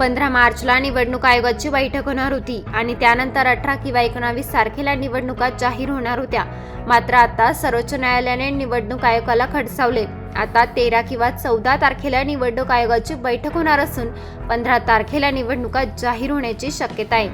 पंधरा मार्चला निवडणूक आयोगाची बैठक होणार होती आणि त्यानंतर अठरा किंवा एकोणावीस तारखेला निवडणुका जाहीर होणार होत्या. मात्र आता सर्वोच्च न्यायालयाने निवडणूक आयोगाला खडसावले. आता तेरा किंवा चौदा तारखेला निवडणूक आयोगाची बैठक होणार असून पंधरा तारखेला निवडणुका जाहीर होण्याची शक्यता आहे.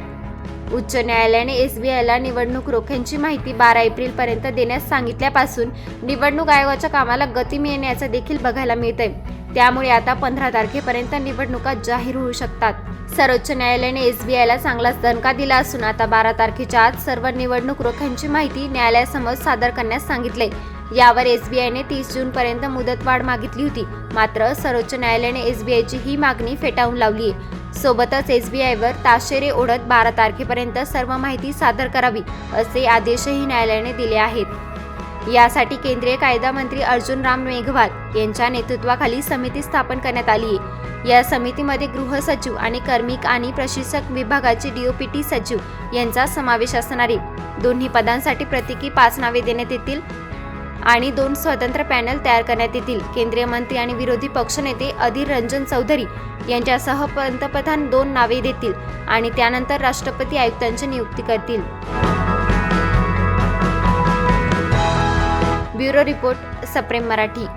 उच्च न्यायालयाने एस बी आयला निवडणूक रोख्यांची माहिती बारा एप्रिल पर्यंत देण्यास सांगितल्यापासून निवडणूक आयोगाच्या कामाला गती मिळण्याचं देखील बघायला मिळतंय. त्यामुळे आता पंधरा तारखेपर्यंत निवडणुका जाहीर होऊ शकतात. सर्वोच्च न्यायालयाने एसबीआयला चांगलाच दणका दिला असून आता बारा तारखेच्या आत सर्व निवडणूक रोख्यांची माहिती न्यायालयासमोर सादर करण्यास सांगितले. यावर एसबीआयने तीस जून पर्यंत मुदतवाढ मागितली होती. मात्र सर्वोच्च न्यायालयाने एसबीआयची ही मागणी फेटाळून लावली आहे सोबतच एसबीआयवर ताशेरे ओढत बारा तारखेपर्यंत सर्व माहिती सादर करावी असे आदेशही न्यायालयाने दिले आहेत. यासाठी केंद्रीय कायदा मंत्री अर्जुन राम मेघवाल यांच्या नेतृत्वाखाली समिती स्थापन करण्यात आली. आहे या समितीमध्ये गृह सचिव आणि कर्मिक आणि प्रशिक्षक विभागाचे डीओपीटी सचिव यांचा समावेश असणार आहे. दोन्ही पदांसाठी प्रत्येकी पाच नावे देण्यात येतील आणि दोन स्वतंत्र पॅनल तयार करण्यात येतील. केंद्रीय मंत्री आणि विरोधी पक्षनेते अधीर रंजन चौधरी यांच्यासह पंतप्रधान दोन नावे देतील आणि त्यानंतर राष्ट्रपती आयुक्तांची नियुक्ती करतील. ब्युरो रिपोर्ट सप्रेम मराठी.